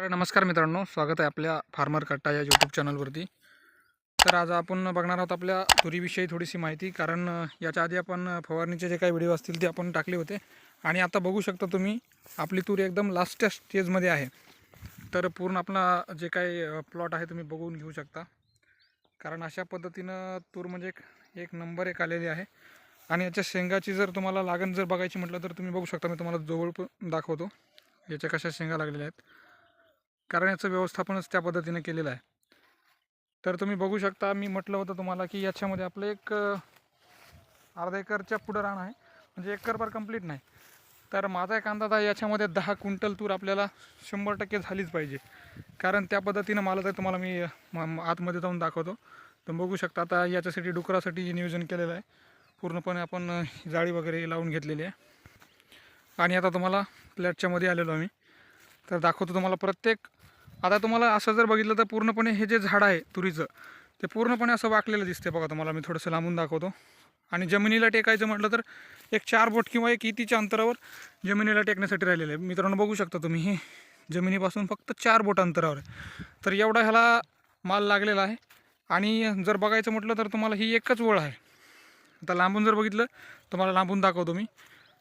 तर नमस्कार मित्रांनो स्वागत आहे आपल्या फार्मर कट्टा या यूट्यूब चॅनलवरती. तर आज आपण बघणार आहोत आपल्या तुरीविषयी थोडीशी माहिती कारण याच्या आधी आपण फवारणीचे जे काही व्हिडिओ असतील ते आपण टाकले होते. आणि आता बघू शकता तुम्ही आपली तूर एकदम लास्ट स्टेजमध्ये आहे. तर पूर्ण आपला जे काही प्लॉट आहे तुम्ही बघून घेऊ शकता. कारण अशा पद्धतीनं तूर म्हणजे एक एक नंबर एक आलेली आहे. आणि याच्या शेंगाची जर तुम्हाला लागण जर बघायची म्हटलं तर तुम्ही बघू शकता मी तुम्हाला जवळ पण दाखवतो. याच्या कशा शेंगा लागलेल्या आहेत. कारण याचं व्यवस्थापनच त्या पद्धतीने केलेलं आहे. तर तुम्ही बघू शकता मी म्हटलं होतं तुम्हाला की याच्यामध्ये आपलं एक अर्धा एकरच्या पुढं राहणं आहे. म्हणजे एकरभर कंप्लीट नाही. तर माझा एक अंदाज आहे याच्यामध्ये दहा क्विंटल तूर आपल्याला शंभर टक्के झालीच पाहिजे. कारण त्या पद्धतीनं मला तर तुम्हाला मी आतमध्ये जाऊन दाखवतो. तर बघू शकता आता याच्यासाठी डुकरासाठी नियोजन केलेलं आहे पूर्णपणे आपण जाळी वगैरे लावून घेतलेली आहे. आणि आता तुम्हाला प्लॅटच्यामध्ये आलेलो आम्ही. तर दाखवतो तुम्हाला प्रत्येक आता तुम्हाला असं जर बघितलं तर पूर्णपणे हे जे झाड आहे तुरीचं ते पूर्णपणे असं वाकलेलं दिसते बघा तुम्हाला मी थोडंसं लांबून दाखवतो. आणि जमिनीला टेकायचं म्हटलं तर एक चार बोट किंवा एक इतीच्या अंतरावर जमिनीला टेकण्यासाठी राहिलेलं आहे. मित्रांनो बघू शकता तुम्ही हे जमिनीपासून फक्त चार बोट अंतरावर आहे. तर एवढा ह्याला माल लागलेला आहे. आणि जर बघायचं म्हटलं तर तुम्हाला ही एकच वळ आहे. आता लांबून जर बघितलं तुम्हाला लांबून दाखवतो मी.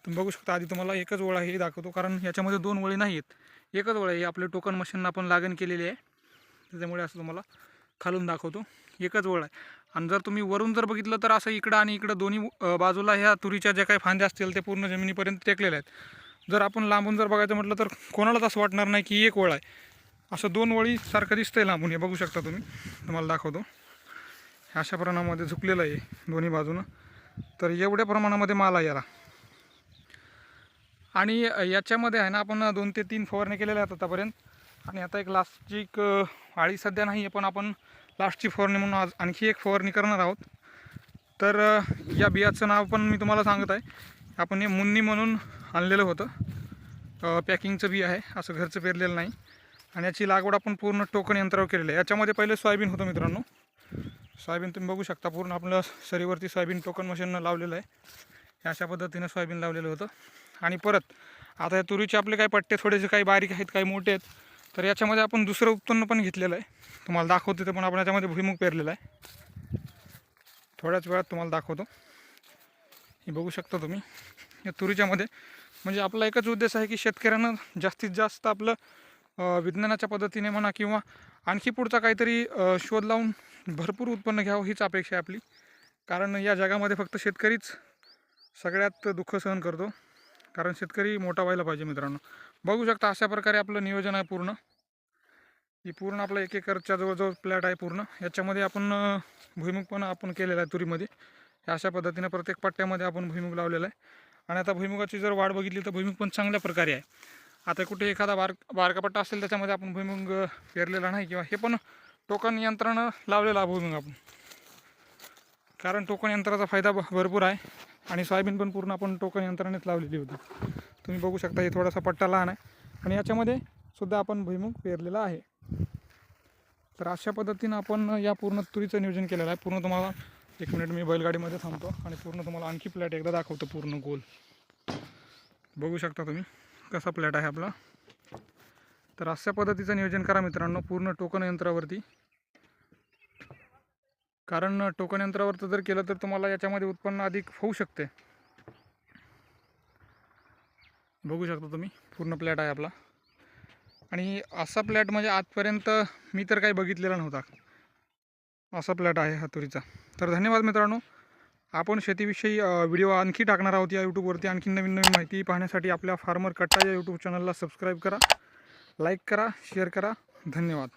तुम्ही बघू शकता आधी तुम्हाला एकच वळ आहे हे दाखवतो. कारण याच्यामध्ये दोन वळी नाही आहेत एकच वळ आहे. ही आपल्या टोकन मशीन आपण लागण केलेली आहे. त्याच्यामुळे असं तुम्हाला खालून दाखवतो. एकच वळ आहे. आणि जर तुम्ही वरून जर बघितलं तर असं इकडं आणि इकडं दोन्ही बाजूला ह्या तुरीच्या ज्या काही फांद्या असतील ते पूर्ण जमिनीपर्यंत टेकलेल्या आहेत. जर आपण लांबून जर बघायचं म्हटलं तर कोणालाच असं वाटणार नाही की एक वळ आहे. असं दोन वळी सारखं दिसतंय लांबून. हे बघू शकता तुम्ही. तुम्हाला दाखवतो. अशा प्रमाणामध्ये झुकलेलं आहे दोन्ही बाजूनं. तर एवढ्या प्रमाणामध्ये माल आहे याला. आणि याच्यामध्ये आहे ना आपण दोन ते तीन फवारणी केलेल्या आहेत आतापर्यंत. आणि आता एक लास्टची एक आळी सध्या नाही आहे पण आपण लास्टची फवारणी म्हणून आज आणखी एक फवारणी करणार आहोत. तर या बियाचं नाव पण मी तुम्हाला सांगत आहे. आपण हे मुन्नी म्हणून आणलेलं होतं. पॅकिंगचं बी आहे असं घरचं पेरलेलं नाही. आणि याची लागवड आपण पूर्ण टोकन यंत्रावर केलेली आहे. याच्यामध्ये पहिले सोयाबीन होतं मित्रांनो. सोयाबीन तुम्ही बघू शकता पूर्ण आपलं सरीवरती सोयाबीन टोकन मशीननं लावलेलं आहे. अशा पद्धतीनं सोयाबीन लावलेलं होतं. आणि परत आता या तुरीचे आपले काही पट्टे थोडेसे काही बारीक आहेत काही मोठे आहेत. तर याच्यामध्ये आपण दुसरं उत्पन्न पण घेतलेलं आहे. तुम्हाला दाखवतो ते पण आपण याच्यामध्ये भुईमुग पेरलेला आहे. थोड्याच वेळात तुम्हाला दाखवतो. हे बघू शकता तुम्ही. या तुरीच्यामध्ये म्हणजे आपला एकच उद्देश आहे की शेतकऱ्यांना जास्तीत जास्त आपलं विज्ञानाच्या पद्धतीने म्हणा किंवा आणखी पुढचा काहीतरी शोध लावून भरपूर उत्पन्न घ्यावं हीच अपेक्षा आहे आपली. कारण या जगामध्ये फक्त शेतकरीच सगळ्यात दुःख सहन करतो. कारण शेतकरी मोठा व्हायला पाहिजे मित्रांनो. बघू शकता अशा प्रकारे आपलं नियोजन आहे पूर्ण. ही पूर्ण आपलं एक एकरच्या जवळजवळ प्लॅट आहे पूर्ण. याच्यामध्ये आपण भुईमुग पण आपण केलेला आहे तुरीमध्ये. अशा पद्धतीनं प्रत्येक पट्ट्यामध्ये आपण भुईमुग लावलेला आहे. आणि आता भुईमुगाची जर वाढ बघितली तर भुईमुग पण चांगल्या प्रकारे आहे. आता कुठे एखादा बार बारका पट्टा असेल त्याच्यामध्ये आपण भुईमुग पेरलेला नाही किंवा हे पण टोकन यंत्रानं लावलेलं आहे भुईमुग आपण. कारण टोकन यंत्राचा फायदा भरपूर आहे. आणि सोयाबीन पण पूर्ण आपण टोकन यंत्रानेच लावलेली होती. तुम्ही बघू शकता हे थोडासा पट्टा लहान आहे. आणि याच्यामध्ये सुद्धा आपण भुईमुग पेरलेला आहे. तर अशा पद्धतीनं आपण या पूर्ण तुरीचं नियोजन केलेलं आहे. पूर्ण तुम्हाला एक मिनिट मी बैलगाडीमध्ये थांबतो आणि पूर्ण तुम्हाला आणखी प्लॅट एकदा दाखवतो पूर्ण गोल. बघू शकता तुम्ही कसा प्लॅट आहे आपला. तर अशा पद्धतीचं नियोजन करा मित्रांनो. पूर्ण टोकन यंत्रावरती कारण टोकन यंत्रावरचं जर केलं तर तुम्हाला याच्यामध्ये उत्पन्न अधिक होऊ शकते. बघू शकता तुम्ही पूर्ण प्लॅट आहे आपला. आणि असा प्लॅट म्हणजे आजपर्यंत मी तर काही बघितलेला नव्हता. असा प्लॅट आहे हातुरीचा. तर धन्यवाद मित्रांनो. आपण शेतीविषयी व्हिडिओ आणखी टाकणार आहोत या यूट्यूबवरती. आणखी नवीन नवीन माहिती पाहण्यासाठी आपल्या फार्मर कट्टा या यूट्यूब चॅनलला सबस्क्राईब करा लाईक करा शेअर करा. धन्यवाद.